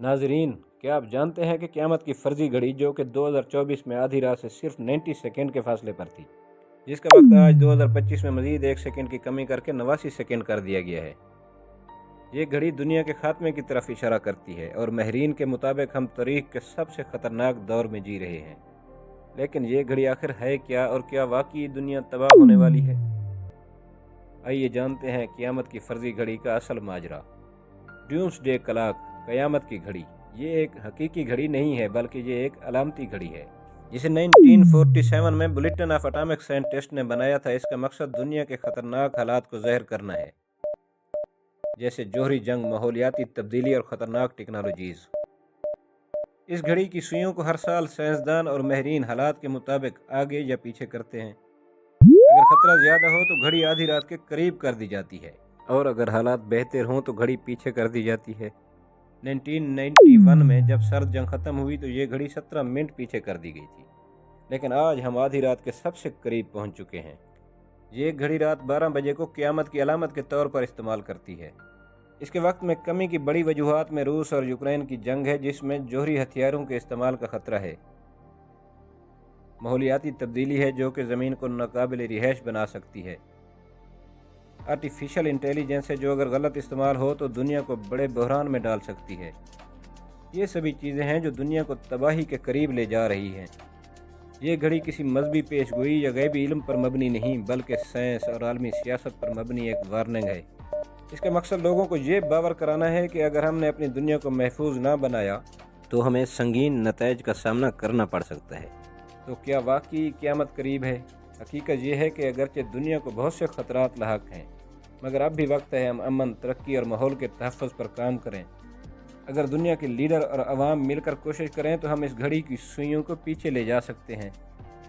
ناظرین، کیا آپ جانتے ہیں کہ قیامت کی فرضی گھڑی جو کہ دو ہزار چوبیس میں آدھی رات سے صرف نائنٹی سیکنڈ کے فاصلے پر تھی، جس کا وقت آج دو ہزار پچیس میں مزید ایک سیکنڈ کی کمی کر کے نواسی سیکنڈ کر دیا گیا ہے۔ یہ گھڑی دنیا کے خاتمے کی طرف اشارہ کرتی ہے اور مہرین کے مطابق ہم تاریخ کے سب سے خطرناک دور میں جی رہے ہیں۔ لیکن یہ گھڑی آخر ہے کیا اور کیا واقعی دنیا تباہ ہونے والی ہے؟ آئیے جانتے ہیں قیامت کی فرضی گھڑی کا اصل ماجرا۔ ڈیومس ڈے کلاک قیامت کی گھڑی۔ یہ ایک حقیقی گھڑی نہیں ہے، بلکہ یہ ایک علامتی گھڑی ہے۔ جسے 1947 میں بلیٹن آف اٹامک سائنٹسٹ نے بنایا تھا۔ اس کا مقصد دنیا کے خطرناک حالات کو ظاہر کرنا ہے، جیسے جوہری جنگ، ماحولیاتی تبدیلی اور خطرناک ٹیکنالوجیز۔ اس گھڑی کی سوئیوں کو ہر سال سائنسدان اور مہرین حالات کے مطابق آگے یا پیچھے کرتے ہیں۔ اگر خطرہ زیادہ ہو تو گھڑی آدھی رات کے قریب کر دی جاتی ہے، اور اگر حالات بہتر ہوں تو گھڑی پیچھے کر دی جاتی ہے۔ 1991 میں جب سرد جنگ ختم ہوئی تو یہ گھڑی سترہ منٹ پیچھے کر دی گئی تھی۔ لیکن آج ہم آدھی رات کے سب سے قریب پہنچ چکے ہیں۔ یہ گھڑی رات بارہ بجے کو قیامت کی علامت کے طور پر استعمال کرتی ہے۔ اس کے وقت میں کمی کی بڑی وجوہات میں روس اور یوکرین کی جنگ ہے جس میں جوہری ہتھیاروں کے استعمال کا خطرہ ہے۔ ماحولیاتی تبدیلی ہے جو کہ زمین کو ناقابل رہائش بنا سکتی ہے۔ آرٹیفیشل انٹیلیجنس ہے جو اگر غلط استعمال ہو تو دنیا کو بڑے بحران میں ڈال سکتی ہے۔ یہ سبھی چیزیں ہیں جو دنیا کو تباہی کے قریب لے جا رہی ہیں۔ یہ گھڑی کسی مذہبی پیش گوئی یا غیبی علم پر مبنی نہیں، بلکہ سائنس اور عالمی سیاست پر مبنی ایک وارننگ ہے۔ اس کا مقصد لوگوں کو یہ باور کرانا ہے کہ اگر ہم نے اپنی دنیا کو محفوظ نہ بنایا تو ہمیں سنگین نتائج کا سامنا کرنا پڑ سکتا ہے۔ تو کیا واقعی قیامت قریب ہے؟ حقیقت یہ ہے کہ اگرچہ دنیا کو بہت سے خطرات لاحق ہیں۔ مگر اب بھی وقت ہے ہم امن، ترقی اور ماحول کے تحفظ پر کام کریں۔ اگر دنیا کے لیڈر اور عوام مل کر کوشش کریں تو ہم اس گھڑی کی سوئیوں کو پیچھے لے جا سکتے ہیں۔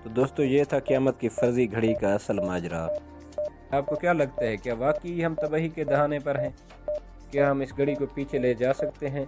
تو دوستو، یہ تھا قیامت کی فرضی گھڑی کا اصل ماجرا۔ آپ کو کیا لگتا ہے، کیا واقعی ہم تباہی کے دہانے پر ہیں؟ کیا ہم اس گھڑی کو پیچھے لے جا سکتے ہیں؟